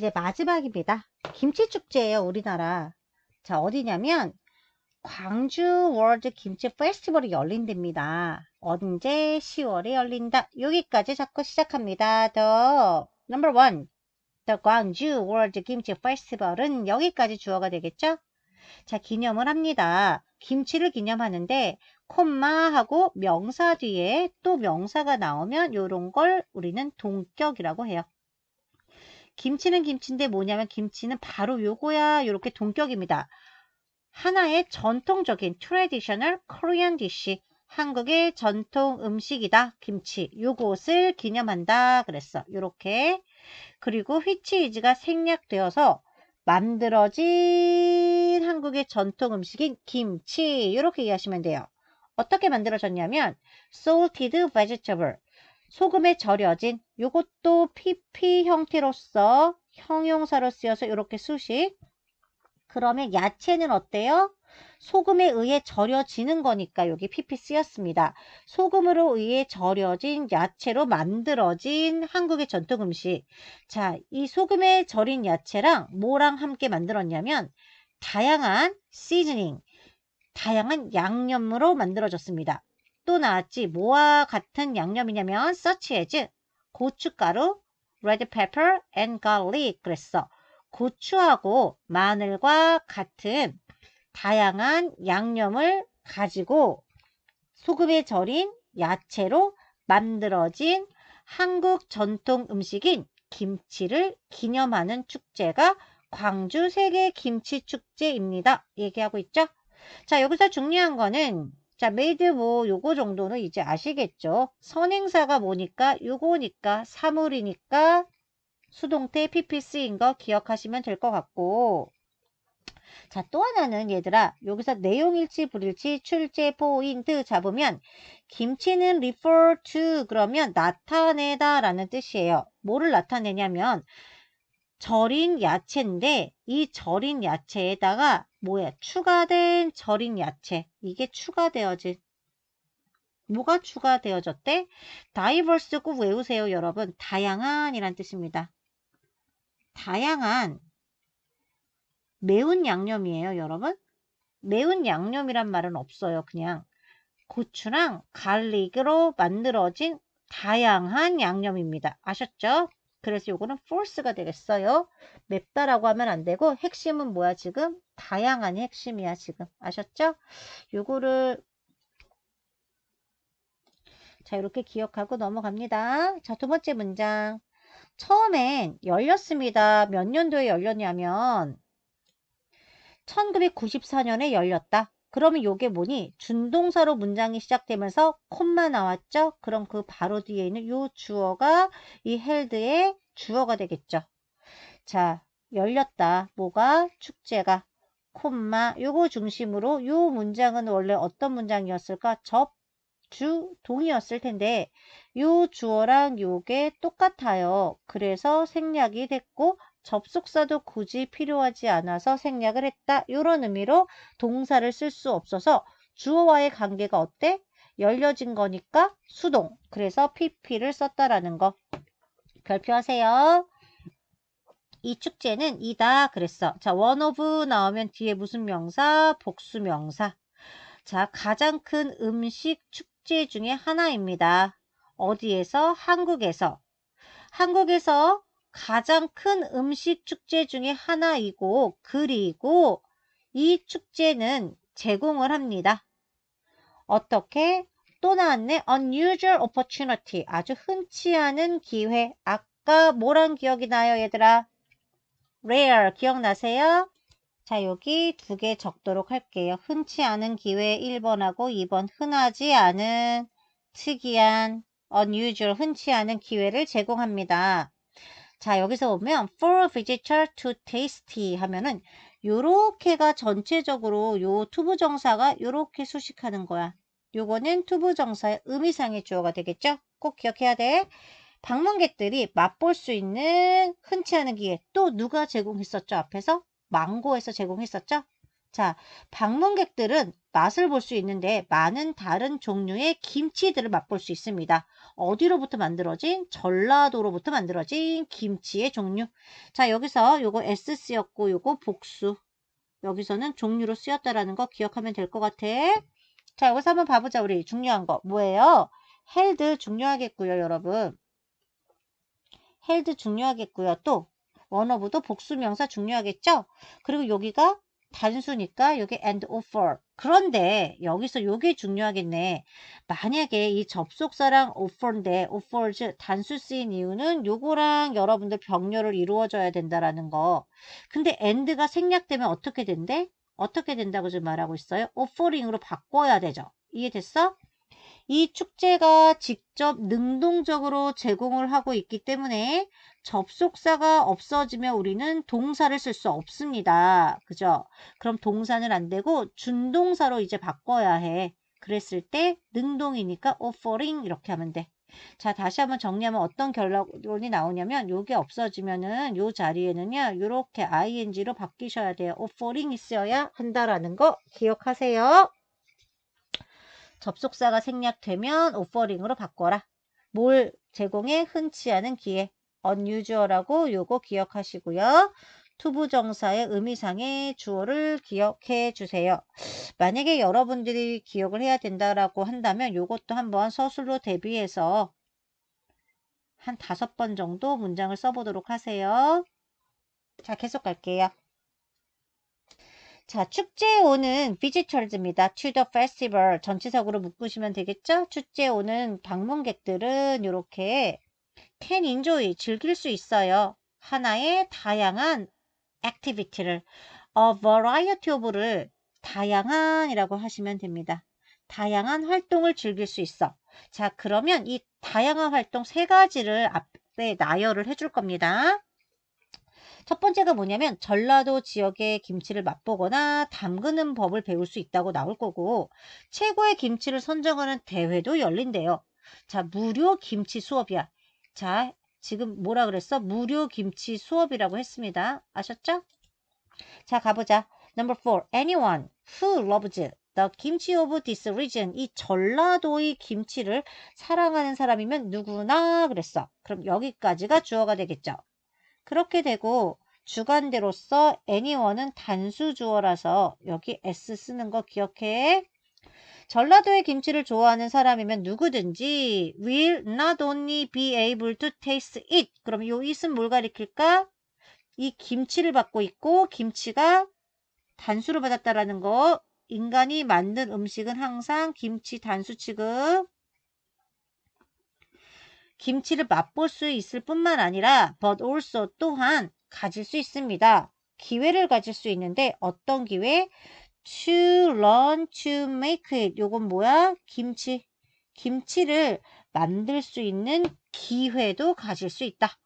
이제 마지막입니다. 김치축제예요, 우리나라. 자, 어디냐면 광주 월드 김치 페스티벌이 열린답니다. 언제? 10월에 열린다. 여기까지 잡고 시작합니다. 더 number one. The 광주 월드 김치 페스티벌은 여기까지 주어가 되겠죠? 자, 기념을 합니다. 김치를 기념하는데 콤마 하고 명사 뒤에 또 명사가 나오면 이런 걸 우리는 동격이라고 해요. 김치는 김치인데 뭐냐면 김치는 바로 요거야. 요렇게 동격입니다. 하나의 전통적인 traditional Korean dish. 한국의 전통 음식이다. 김치. 요것을 기념한다. 그랬어. 요렇게. 그리고 is가 생략되어서 만들어진 한국의 전통 음식인 김치. 이렇게 이해하시면 돼요. 어떻게 만들어졌냐면 salted vegetable. 소금에 절여진 요것도 PP 형태로서 형용사로 쓰여서 이렇게 수식. 그러면 야채는 어때요? 소금에 의해 절여지는 거니까 여기 PP 쓰였습니다. 소금으로 의해 절여진 야채로 만들어진 한국의 전통 음식. 자, 이 소금에 절인 야채랑 뭐랑 함께 만들었냐면 다양한 시즈닝, 다양한 양념으로 만들어졌습니다. 또 나왔지 뭐와 같은 양념이냐면 as 고춧가루, red pepper and garlic 그랬어. 고추하고 마늘과 같은 다양한 양념을 가지고 소금에 절인 야채로 만들어진 한국 전통 음식인 김치를 기념하는 축제가 광주 세계 김치 축제입니다. 얘기하고 있죠? 자, 여기서 중요한 거는 자, 메이드 뭐 요거 정도는 이제 아시겠죠? 선행사가 뭐니까 요거니까 사물이니까 수동태 PPC인 거 기억하시면 될 것 같고 자, 또 하나는 얘들아, 여기서 내용일치, 불일치, 출제, 포인트 잡으면 김치는 refer to 그러면 나타내다 라는 뜻이에요. 뭐를 나타내냐면 절인 야채인데 이 절인 야채에다가 뭐야? 추가된 절인 야채. 이게 추가되어진 뭐가 추가되어졌대? diverse 꼭 외우세요, 여러분. 다양한 이란 뜻입니다. 다양한 매운 양념이에요, 여러분. 매운 양념이란 말은 없어요. 그냥 고추랑 갈릭으로 만들어진 다양한 양념입니다. 아셨죠? 그래서 요거는 false가 되겠어요. 맵다라고 하면 안 되고 핵심은 뭐야 지금? 다양한이 핵심이야 지금. 아셨죠? 요거를 자 이렇게 기억하고 넘어갑니다. 자 두 번째 문장. 처음엔 열렸습니다. 몇 년도에 열렸냐면 1994년에 열렸다. 그러면 요게 뭐니? 준동사로 문장이 시작되면서 콤마 나왔죠? 그럼 그 바로 뒤에 있는 요 주어가 이 헬드의 주어가 되겠죠. 자, 열렸다. 뭐가? 축제가. 콤마. 요거 중심으로 요 문장은 원래 어떤 문장이었을까? 접, 주, 동이었을 텐데 요 주어랑 요게 똑같아요. 그래서 생략이 됐고 접속사도 굳이 필요하지 않아서 생략을 했다. 이런 의미로 동사를 쓸 수 없어서 주어와의 관계가 어때? 열려진 거니까 수동. 그래서 pp를 썼다라는 거. 별표하세요. 이 축제는 이다 그랬어. 자, one 나오면 뒤에 무슨 명사? 복수 명사. 자, 가장 큰 음식 축제 중에 하나입니다. 어디에서? 한국에서. 한국에서 가장 큰 음식 축제 중에 하나이고 그리고 이 축제는 제공을 합니다. 어떻게? 또 나왔네. unusual opportunity. 아주 흔치 않은 기회. 아까 뭐랑 기억이 나요, 얘들아? rare. 기억나세요? 자, 여기 두 개 적도록 할게요. 흔치 않은 기회 1번하고 2번. 흔하지 않은 특이한 unusual. 흔치 않은 기회를 제공합니다. 자, 여기서 보면 for visitor to tasty 하면은 요렇게가 전체적으로 요 투부 정사가 요렇게 수식하는 거야. 요거는 투부 정사의 의미상의 주어가 되겠죠? 꼭 기억해야 돼. 방문객들이 맛볼 수 있는 흔치 않은 기회. 또 누가 제공했었죠? 앞에서? 망고에서 제공했었죠? 자, 방문객들은 맛을 볼 수 있는데 많은 다른 종류의 김치들을 맛볼 수 있습니다. 어디로부터 만들어진? 전라도로부터 만들어진 김치의 종류. 자, 여기서 요거 S 쓰였고 요거 복수. 여기서는 종류로 쓰였다라는 거 기억하면 될 것 같아. 자, 여기서 한번 봐보자. 우리 중요한 거. 뭐예요? 헬드 중요하겠고요, 여러분. 헬드 중요하겠고요. 또 원어브도 복수명사 중요하겠죠? 그리고 여기가 단수니까 여기 and offer. 그런데 여기서 요게 중요하겠네. 만약에 이 접속사랑 offer인데 offers 단수 쓰인 이유는 요거랑 여러분들 병렬을 이루어져야 된다라는 거. 근데 and가 생략되면 어떻게 된대? 어떻게 된다고 지금 말하고 있어요? offering으로 바꿔야 되죠. 이해됐어? 이 축제가 직접 능동적으로 제공을 하고 있기 때문에 접속사가 없어지면 우리는 동사를 쓸 수 없습니다. 그죠? 그럼 동사는 안 되고 준동사로 이제 바꿔야 해. 그랬을 때 능동이니까 offering 이렇게 하면 돼. 자, 다시 한번 정리하면 어떤 결론이 나오냐면 요게 없어지면은 요 자리에는요. 요렇게 ing로 바뀌셔야 돼요. offering 있어야 한다라는 거 기억하세요. 접속사가 생략되면 오퍼링으로 바꿔라. 뭘 제공해? 흔치 않은 기회. unusual하고 요거 기억하시고요. 투부정사의 의미상의 주어를 기억해 주세요. 만약에 여러분들이 기억을 해야 된다라고 한다면 요것도 한번 서술로 대비해서 한 다섯 번 정도 문장을 써보도록 하세요. 자, 계속 갈게요. 자, 축제에 오는 to the festival. 전치사구로 묶으시면 되겠죠? 축제에 오는 방문객들은 이렇게 can enjoy, 즐길 수 있어요. 하나의 다양한 activity를 a variety of를 다양한이라고 하시면 됩니다. 다양한 활동을 즐길 수 있어. 자, 그러면 이 다양한 활동 세 가지를 앞에 나열을 해줄 겁니다. 첫 번째가 뭐냐면 전라도 지역의 김치를 맛보거나 담그는 법을 배울 수 있다고 나올 거고 최고의 김치를 선정하는 대회도 열린대요. 자, 무료 김치 수업이야. 자, 지금 뭐라 그랬어? 무료 김치 수업이라고 했습니다. 아셨죠? 자, 가보자. Number four. Anyone who loves the kimchi of this region. 이 전라도의 김치를 사랑하는 사람이면 누구나 그랬어. 그럼 여기까지가 주어가 되겠죠. 그렇게 되고 주관대로서 anyone은 단수 주어라서 여기 s 쓰는 거 기억해. 전라도의 김치를 좋아하는 사람이면 누구든지 will not only be able to taste it. 그럼 이 it은 뭘 가리킬까? 이 김치를 받고 있고 김치가 단수로 받았다라는 거. 인간이 만든 음식은 항상 김치 단수 취급. 김치를 맛볼 수 있을 뿐만 아니라 but also 또한 가질 수 있습니다. 기회를 가질 수 있는데 어떤 기회? to learn to make it. 요건 뭐야? 김치. 김치를 만들 수 있는 기회도 가질 수 있다.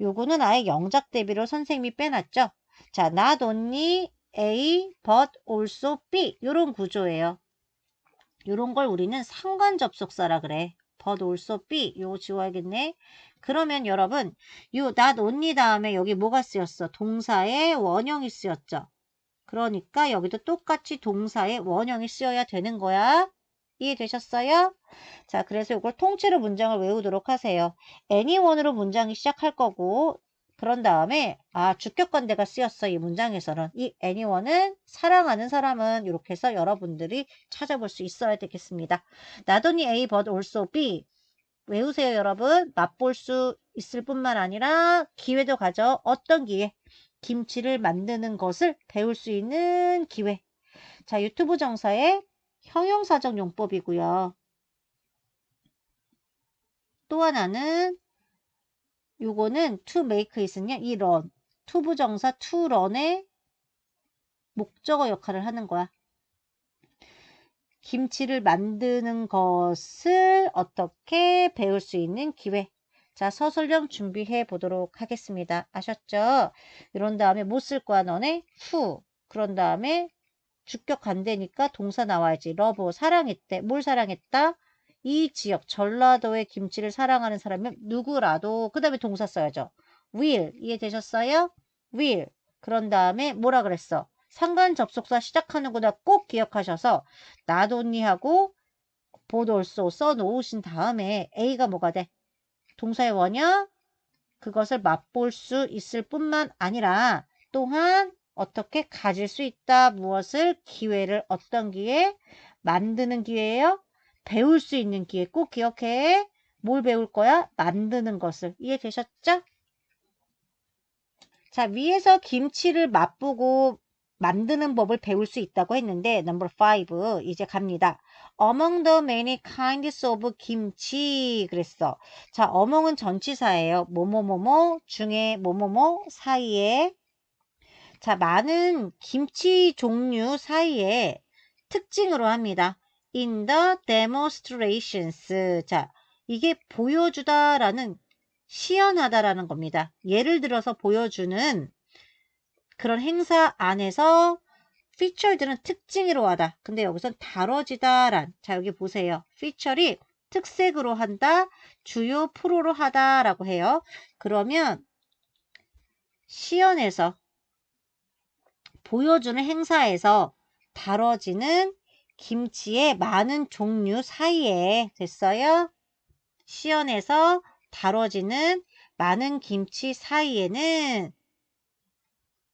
요거는 아예 영작 대비로 선생님이 빼놨죠. 자, not only A but also B. 요런 구조예요. 요런 걸 우리는 상관 접속사라 그래. But also be 요거 지워야겠네. 그러면 여러분 요 not only 다음에 여기 뭐가 쓰였어? 동사의 원형이 쓰였죠. 그러니까 여기도 똑같이 동사의 원형이 쓰여야 되는 거야. 이해되셨어요? 자, 그래서 이걸 통째로 문장을 외우도록 하세요. anyone으로 문장이 시작할 거고 그런 다음에 아 주격관대가 쓰였어 이 문장에서는. 이 anyone은 사랑하는 사람은 이렇게 해서 여러분들이 찾아볼 수 있어야 되겠습니다. only A but also B. 외우세요 여러분. 맛볼 수 있을 뿐만 아니라 기회도 가져. 어떤 기회? 김치를 만드는 것을 배울 수 있는 기회. 자 유튜브 정사의 형용사적 용법이고요. 또 하나는 요거는 to make it은요. 이 run. to 부정사 to run의 목적어 역할을 하는 거야. 김치를 만드는 것을 어떻게 배울 수 있는 기회. 자, 서술형 준비해 보도록 하겠습니다. 아셨죠? 이런 다음에 못 쓸 거야, 너네? 후. 그런 다음에 주격 간대니까 동사 나와야지. 러브, 사랑했대. 뭘 사랑했다? 이 지역 전라도의 김치를 사랑하는 사람은 누구라도 그 다음에 동사 써야죠. will 이해되셨어요? will 그런 다음에 뭐라 그랬어? 상관 접속사 시작하는구나 꼭 기억하셔서 only하고 both also 써놓으신 다음에 A가 뭐가 돼? 동사의 원형 그것을 맛볼 수 있을 뿐만 아니라 또한 어떻게 가질 수 있다. 무엇을? 기회를 어떤 기회? 만드는 기회예요. 배울 수 있는 기회 꼭 기억해. 뭘 배울 거야? 만드는 것을. 이해되셨죠? 자, 위에서 김치를 맛보고 만드는 법을 배울 수 있다고 했는데 넘버 5 이제 갑니다. Among the many kinds of 김치 그랬어. 자, among은 전치사예요. 뭐뭐뭐뭐 중에 뭐뭐뭐 사이에 자, 많은 김치 종류 사이에 특징으로 합니다. In the demonstrations. 자, 이게 보여주다라는 시연하다라는 겁니다. 예를 들어서 보여주는 그런 행사 안에서 featured는 특징으로 하다. 근데 여기선 다뤄지다란 자 여기 보세요. feature이 특색으로 한다, 주요 프로로 하다라고 해요. 그러면 시연에서 보여주는 행사에서 다뤄지는 김치의 많은 종류 사이에 됐어요. 시연에서 다뤄지는 많은 김치 사이에는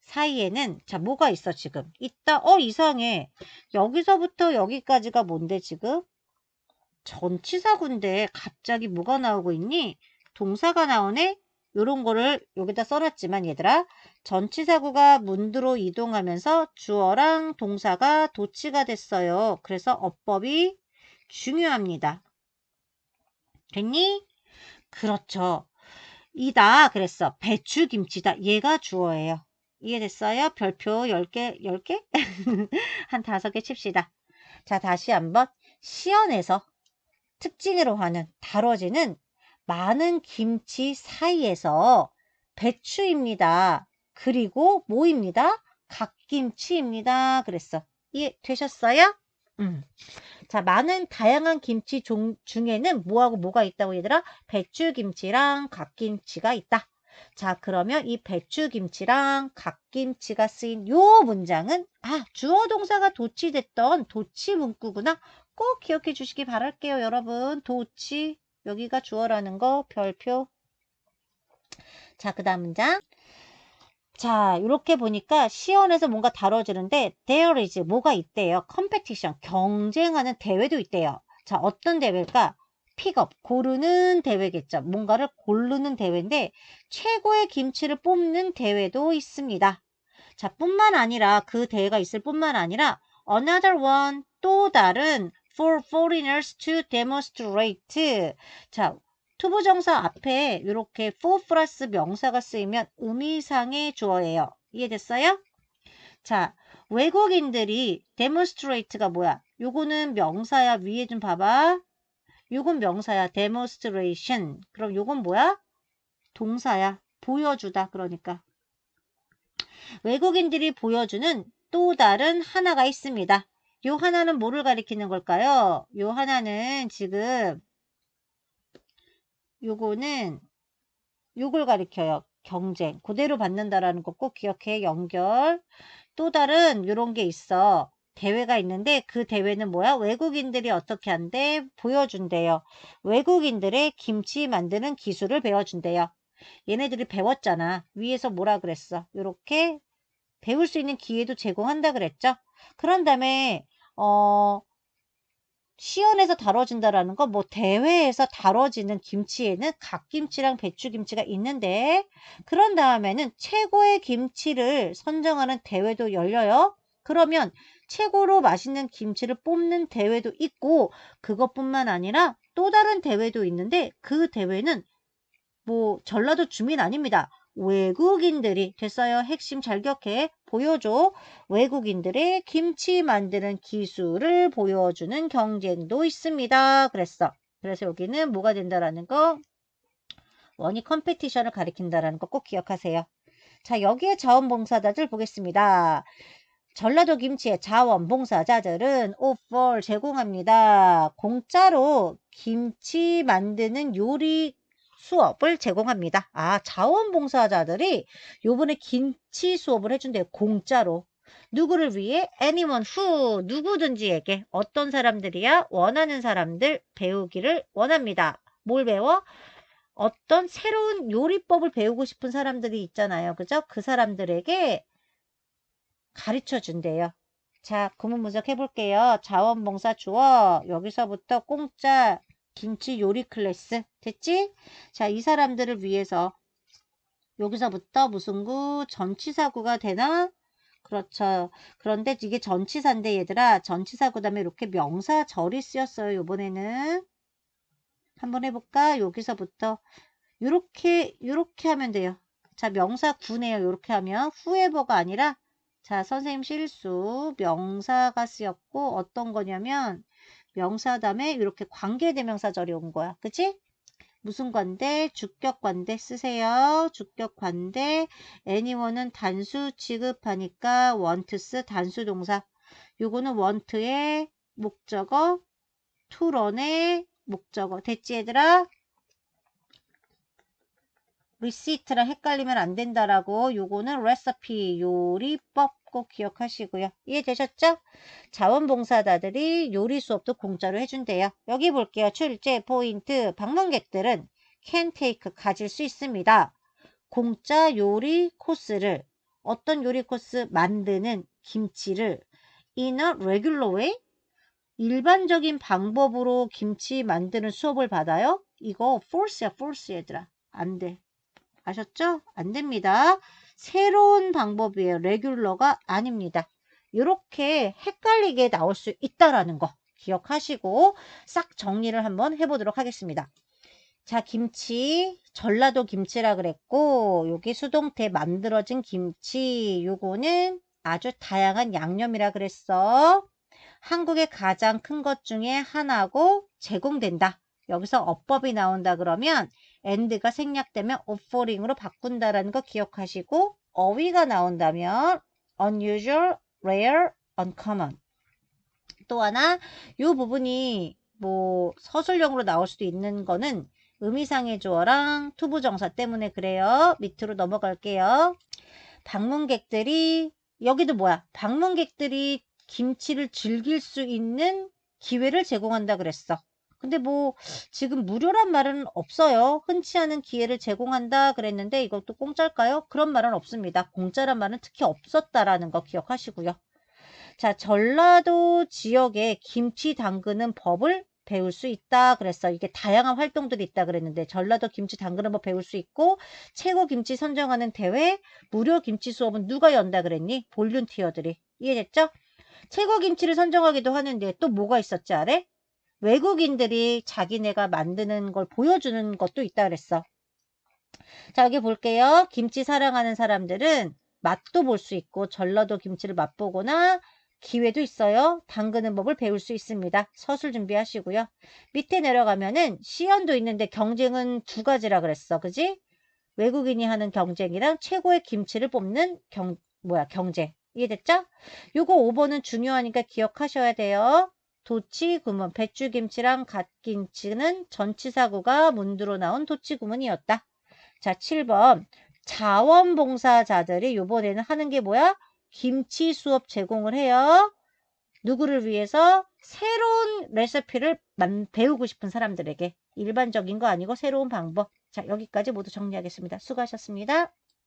사이에는 자 뭐가 있어 지금? 있다. 어 이상해. 여기서부터 여기까지가 뭔데 지금? 전치사군데 갑자기 뭐가 나오고 있니? 동사가 나오네? 요런 거를 여기다 써놨지만 얘들아 전치사구가 문두로 이동하면서 주어랑 동사가 도치가 됐어요 그래서 어법이 중요합니다 됐니? 그렇죠 이다 그랬어 배추김치다 얘가 주어예요 이해됐어요? 별표 10개, 10개? 한 5개 칩시다. 자, 다시 한번 시연에서 특징으로 하는 다뤄지는 많은 김치 사이에서 배추입니다. 그리고 뭐입니다? 갓김치입니다. 그랬어. 이해 되셨어요? 음. 자, 많은 다양한 김치 종, 중에는 뭐하고 뭐가 있다고 얘들아? 배추김치랑 갓김치가 있다. 자, 그러면 이 배추김치랑 갓김치가 쓰인 요 문장은 아, 주어 동사가 도치됐던 도치 문구구나. 꼭 기억해 주시기 바랄게요, 여러분. 도치. 여기가 주어라는 거 별표. 자, 그 다음 문장. 자, 이렇게 보니까 시연에서 뭔가 다뤄지는데 there is 뭐가 있대요. 컴페티션, 경쟁하는 대회도 있대요. 자, 어떤 대회일까? 픽업, 고르는 대회겠죠. 뭔가를 고르는 대회인데 최고의 김치를 뽑는 대회도 있습니다. 자, 뿐만 아니라 그 대회가 있을 뿐만 아니라 another one, 또 다른 for foreigners to demonstrate. 자, 투부정사 앞에 이렇게 for 플러스 명사가 쓰이면 의미상의 주어예요. 이해됐어요? 자, 외국인들이 demonstrate가 뭐야? 요거는 명사야. 위에 좀 봐봐. 요건 명사야. demonstration. 그럼 요건 뭐야? 동사야. 보여주다. 그러니까. 외국인들이 보여주는 또 다른 하나가 있습니다. 요 하나는 뭐를 가리키는 걸까요? 요 하나는 지금 요거는 요걸 가리켜요. 경쟁. 그대로 받는다라는 거 꼭 기억해. 연결. 또 다른 요런 게 있어. 대회가 있는데 그 대회는 뭐야? 외국인들이 어떻게 한대? 보여준대요. 외국인들의 김치 만드는 기술을 배워준대요. 얘네들이 배웠잖아. 위에서 뭐라 그랬어? 이렇게 배울 수 있는 기회도 제공한다 그랬죠? 그런 다음에 어 시연에서 다뤄진다라는 건 뭐 대회에서 다뤄지는 김치에는 갓김치랑 배추김치가 있는데 그런 다음에는 최고의 김치를 선정하는 대회도 열려요. 그러면 최고로 맛있는 김치를 뽑는 대회도 있고 그것뿐만 아니라 또 다른 대회도 있는데 그 대회는 뭐 전라도 주민 아닙니다. 외국인들이 됐어요. 핵심 잘 기억해. 보여줘. 외국인들의 김치 만드는 기술을 보여주는 경쟁도 있습니다. 그랬어. 그래서 여기는 뭐가 된다라는 거 원이 컴페티션을 가리킨다라는 거 꼭 기억하세요. 자 여기에 자원봉사자들 보겠습니다. 전라도 김치의 자원봉사자들은 offer 제공합니다. 공짜로 김치 만드는 요리 수업을 제공합니다. 아, 자원봉사자들이 요번에 김치 수업을 해준대요. 공짜로. 누구를 위해? anyone who 누구든지에게 어떤 사람들이야? 원하는 사람들 배우기를 원합니다. 뭘 배워? 어떤 새로운 요리법을 배우고 싶은 사람들이 있잖아요. 그죠? 그 사람들에게 가르쳐 준대요. 자, 구문 분석 해 볼게요. 자원봉사 주어. 여기서부터 공짜 김치 요리 클래스. 됐지? 자, 이 사람들을 위해서 여기서부터 무슨 구? 전치사구가 되나? 그렇죠. 그런데 이게 전치사인데 얘들아 전치사 그 다음에 이렇게 명사 절이 쓰였어요. 요번에는 한번 해볼까? 여기서부터 이렇게 이렇게 하면 돼요. 자 명사 구네요. 이렇게 하면 후에버가 아니라 자 선생님 실수 명사가 쓰였고 어떤 거냐면 명사 다음에 이렇게 관계대명사절이 온 거야. 그치? 무슨 관대? 주격 관대 쓰세요. 주격 관대. anyone은 단수 취급하니까 wants 단수 동사. 요거는 want의 목적어, to run의 목적어. 됐지 얘들아? receipt랑 헷갈리면 안 된다라고 요거는 recipe 요리법 꼭 기억하시고요. 이해되셨죠? 자원봉사자들이 요리 수업도 공짜로 해준대요. 여기 볼게요. 출제 포인트 방문객들은 take 가질 수 있습니다. 공짜 요리 코스를 어떤 요리 코스 만드는 김치를 in a regular way 일반적인 방법으로 김치 만드는 수업을 받아요? 이거 false야 false 얘들아. 안 돼. 아셨죠? 안 됩니다. 새로운 방법이에요. 레귤러가 아닙니다. 이렇게 헷갈리게 나올 수 있다라는 거 기억하시고 싹 정리를 한번 해보도록 하겠습니다. 자, 김치, 전라도 김치라 그랬고 여기 수동태 만들어진 김치 요거는 아주 다양한 양념이라 그랬어. 한국의 가장 큰 것 중에 하나고 제공된다. 여기서 어법이 나온다 그러면 and가 생략되면 offering으로 바꾼다라는 거 기억하시고 어휘가 나온다면 unusual, rare, uncommon 또 하나 이 부분이 뭐 서술형으로 나올 수도 있는 거는 의미상의 주어랑 투부정사 때문에 그래요. 밑으로 넘어갈게요. 방문객들이 여기도 뭐야? 방문객들이 김치를 즐길 수 있는 기회를 제공한다 그랬어. 근데 뭐 지금 무료란 말은 없어요. 흔치 않은 기회를 제공한다 그랬는데 이것도 공짜일까요? 그런 말은 없습니다. 공짜란 말은 특히 없었다라는 거 기억하시고요. 자, 전라도 지역에 김치 담그는 법을 배울 수 있다 그랬어. 이게 다양한 활동들이 있다 그랬는데 전라도 김치 담그는 법 배울 수 있고 최고 김치 선정하는 대회 무료 김치 수업은 누가 연다 그랬니? 볼륜티어들이. 이해됐죠? 최고 김치를 선정하기도 하는데 또 뭐가 있었지 아래? 외국인들이 자기네가 만드는 걸 보여주는 것도 있다 그랬어. 자 여기 볼게요. 김치 사랑하는 사람들은 맛도 볼 수 있고 전라도 김치를 맛보거나 기회도 있어요. 담그는 법을 배울 수 있습니다. 서술 준비하시고요. 밑에 내려가면은 시연도 있는데 경쟁은 두 가지라 그랬어. 그지? 외국인이 하는 경쟁이랑 최고의 김치를 뽑는 경, 뭐야, 경쟁. 이해됐죠? 요거 5번은 중요하니까 기억하셔야 돼요. 도치 구문, 배추김치랑 갓김치는 전치사구가 문두로 나온 도치 구문이었다. 자, 7번. 자원봉사자들이 요번에는 하는 게 뭐야? 김치 수업 제공을 해요. 누구를 위해서? 새로운 레시피를 배우고 싶은 사람들에게. 일반적인 거 아니고 새로운 방법. 자, 여기까지 모두 정리하겠습니다. 수고하셨습니다.